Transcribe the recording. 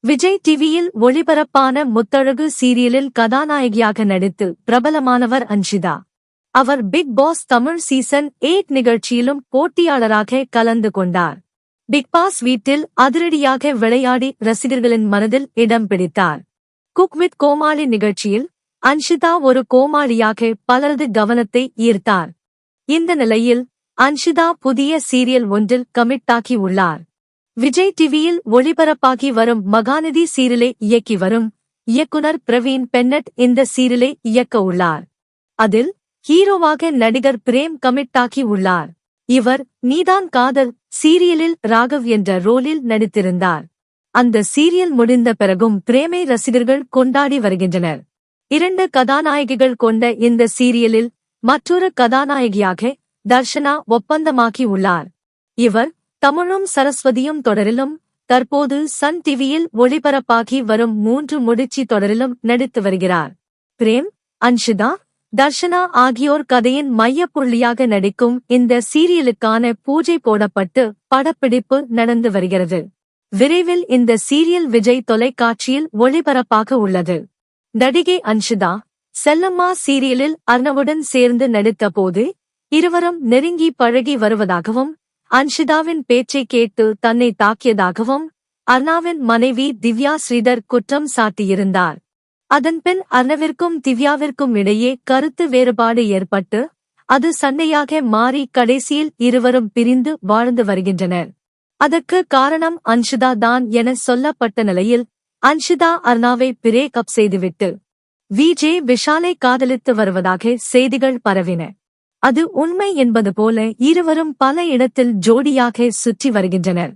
விஜய் டிவியில் ஒளிபரப்பான முத்தழகு சீரியலில் கதாநாயகியாக நடித்து பிரபலமானவர் அன்ஷிதா அவர் Bigg Boss Tamil season eight நிகழ்ச்சியிலும் போட்டியாளராக கலந்து கொண்டார். பிக் பாஸ் வீட்டில் அதிரடியாக விளையாடி ரசிகர்களின் மனதில் இடம் பிடித்தார். குக் வித் கோமாளி நிகழ்ச்சியில் அன்ஷிதா ஒரு கோமாளியாக பலரது கவனத்தை ஈர்த்தார். இந்த நிலையில் அன்ஷிதா புதிய சீரியல் ஒன்றில் கமிட்டாகி உள்ளார். விஜய் டிவியில் ஒளிபரப்பாகி வரும் மகாநிதி சீரியலை இயக்கி வரும் இயக்குனர் பிரவீன் பென்னட் இந்த சீரியலை இயக்க உள்ளார். அதில் ஹீரோவாக நடிகர் பிரேம் கமிட்டாகி உள்ளார். இவர் நீதான் காதல் சீரியலில் ராகவ் என்ற ரோலில் நடித்திருந்தார். அந்த சீரியல் முடிந்த பிறகும் பிரேமை ரசிகர்கள் கொண்டாடி வருகின்றனர். இரண்டு கதாநாயகிகள் கொண்ட இந்த சீரியலில் மற்றொரு கதாநாயகியாக தர்ஷனா ஒப்பந்தமாகி உள்ளார். இவர் தமிழும் சரஸ்வதியும் தொடரிலும் தற்போது சன் டிவியில் ஒளிபரப்பாகி வரும் மூன்று முடிச்சி தொடரிலும் நடித்து வருகிறார். பிரேம் அன்ஷிதா தர்ஷனா ஆகியோர் கதையின் மையப்புள்ளியாக நடிக்கும் இந்த சீரியலுக்கான பூஜை போடப்பட்டு படப்பிடிப்பு நடந்து வருகிறது. விரைவில் இந்த சீரியல் விஜய் தொலைக்காட்சியில் ஒளிபரப்பாக உள்ளது. நடிகை அன்ஷிதா செல்லம்மா சீரியலில் அர்ணவுடன் சேர்ந்து நடித்தபோது இருவரும் நெருங்கி பழகி வருவதாகவும் அன்ஷிதாவின் பேச்சை கேட்டு தன்னை தாக்கியதாகவும் அர்ணாவின் மனைவி திவ்யா ஸ்ரீதர் குற்றம் சாட்டியிருந்தார். அதன்பின் அர்ணவிற்கும் திவ்யாவிற்கும் இடையே கருத்து வேறுபாடு ஏற்பட்டு அது சண்டையாக மாறி கடைசியில் இருவரும் பிரிந்து வாழ்ந்து வருகின்றனர். அதற்கு காரணம் அன்ஷிதா தான் என சொல்லப்பட்ட நிலையில் அன்ஷிதா அர்ணாவை பிரேக் அப் செய்துவிட்டு விஜே விஷாலை காதலித்து வருவதாக செய்திகள் பரவின. அது உண்மை என்பது போல இருவரும் பல இடத்தில் ஜோடியாக சுற்றி வருகின்றனர்.